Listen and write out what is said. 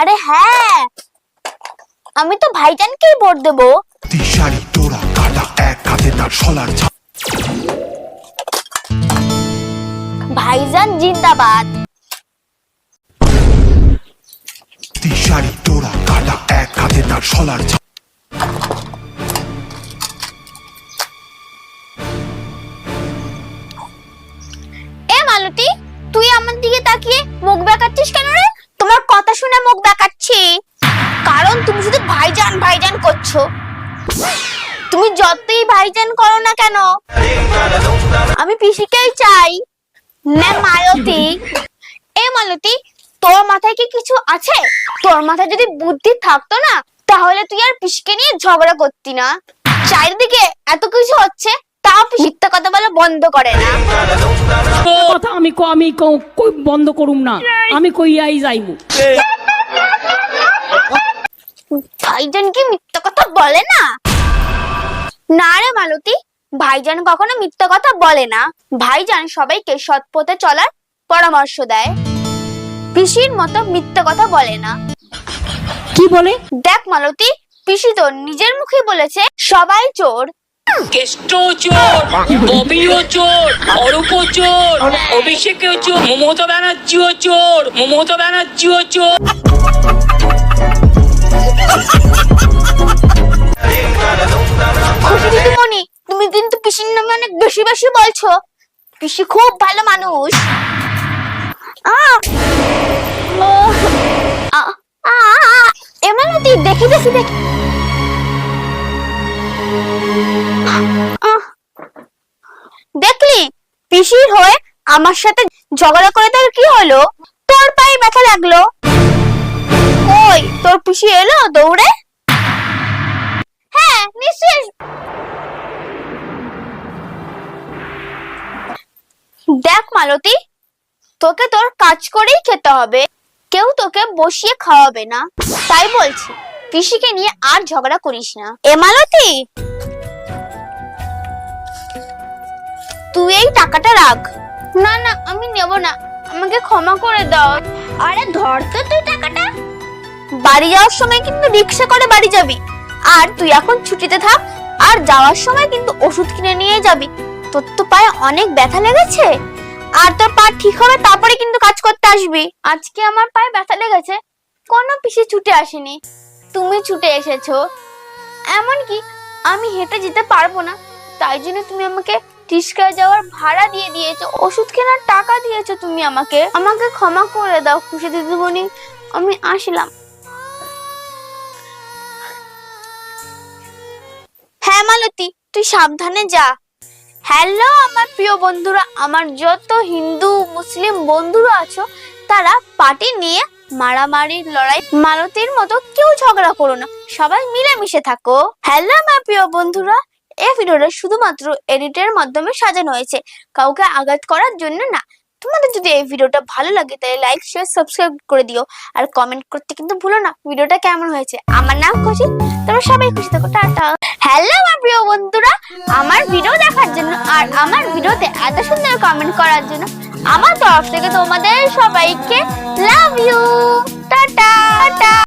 আরে হ্যাঁ। আমি তো ভাইজানকেই ভোট দেবো। শাড়ি তোরা কাটা এক হাতে তার সলার ভাইজান জিন্দাবাদ। শাড়ি তোরা কাটা এক হাতে তার সলার এ মালতী তুই আমার দিকে তাকিয়ে মুখ বেঁকাচ্ছিস কেন রে? তোমার কথা শুনে মুখ বেঁকাচ্ছি কারণ তুমি শুধু ভাইজান ভাইজান করছ। তুমি যতই ভাইজান করো না কেন, আমি পিসিকেই চাই। না মালতী। এ মালতী, তোর মাথায় কি কিছু আছে? তোর মাথায় যদি বুদ্ধি থাকতো না, তাহলে তুই আর পিসিকে নিয়ে ঝগড়া করতি না। চারিদিকে এত কিছু হচ্ছে তাও পিসির কথা বলে বন্ধ করে না? কথা আমি ক আমি ক- কই বন্ধ করুম না? আমি কইয়াই যাইমু? ভাইজান কি মিথ্যা কথা বলে না? না রে মালতী ভাইজান কখনো মিথ্যা কথা বলে না। ভাইজান সবাইকে সৎ পথে চলার পরামর্শ দেয়। পিসির মতো মিথ্যা কথা বলে না। কি বলে? দেখ মালতী পিসি তো নিজের মুখে বলেছে সবাই চোর। কেষ্ট চোর চোর অরূপ চোর চোর, মমতা চোর মমতা চোর তুমি কিন্তু পিসির নামে অনেক বেশি বেশি বলছো পিসি খুব ভালো মানুষ আহ! ও! আ- আ- আ- এ মালতী দেখি দেখি দেখি! দেখলি? পিসির হয়ে আমার সাথে ঝগড়া করে তোর কি হলো? তোর পায়ে ব্যথা লাগল। ওই তোর পিসি এলো দৌড়ে? হ্যাঁ নিশ্চয়ই দেখ মালতী, তোকে তোর কাজ করেই খেতে হবে। কেউ তোকে বসিয়ে খাওয়াবে না। তাই বলছি, পিসিকে নিয়ে আর ঝগড়া করিস না। এ মালতী এই টাকাটা রাখ। না না আমি নেব না। আমাকে ক্ষমা করে দাও। আরে ধর তো তুই টাকাটা। বাড়ি যাওয়ার সময় কিন্তু রিক্সা করে বাড়ি যাবি। আর তুই এখন ছুটিতে থাক আর যাওয়ার সময় কিন্তু ওষুধ কিনে নিয়ে যাবি। তোর তো পায়ে অনেক ব্যথা লেগেছে। আর তোর পা ঠিক হবে তারপরে কিন্তু কাজ করতে আসবি। আজকে আমার পায়ে ব্যথা লেগেছে। কোনো পিসি ছুটে আসেনি। তুমি ছুটে এসেছ। এমনকি আমি হেঁটে যেতে পারব না। তাই জন্য তুমি আমাকে রিস্কায় যাওয়ার ভাড়া দিয়ে দিয়েছ, ওষুধ কেনার টাকা দিয়েছ তুমি আমাকে। আমাকে ক্ষমা করে দাও, খুশি দিদিমণি। আমি আসলাম। হ্যাঁ মালতী, তুই সাবধানে যা। হ্যালো, আমার প্রিয় বন্ধুরা, আমার যত হিন্দু, মুসলিম বন্ধুরা আছো, তারা পার্টি নিয়ে মারামারি লড়াই, মালতীর মতো কেউ ঝগড়া করো না। সবাই মিলেমিশে থাকো। হ্যালো, আমার প্রিয় বন্ধুরা এই ভিডিওটা শুধুমাত্র এডিটের মাধ্যমে সাজানো হয়েছে। কাউকে আঘাত করার জন্য না। তোমাদের যদি এই ভিডিওটা ভালো লাগে, তাহলে লাইক শেয়ার সাবস্ক্রাইব করে দিও। আর কমেন্ট করতে কিন্তু ভুলো না, ভিডিওটা কেমন হয়েছে। আমার নাম খুশি, তোমরা সবাই খুশি থাকো, টাটা। হ্যালো আমার প্রিয় বন্ধুরা। আমার ভিডিও দেখার জন্য আর আমার ভিডিওতে এত সুন্দর কমেন্ট করার জন্য আমার তরফ থেকে তোমাদের সবাইকে লাভ ইউ টাটা।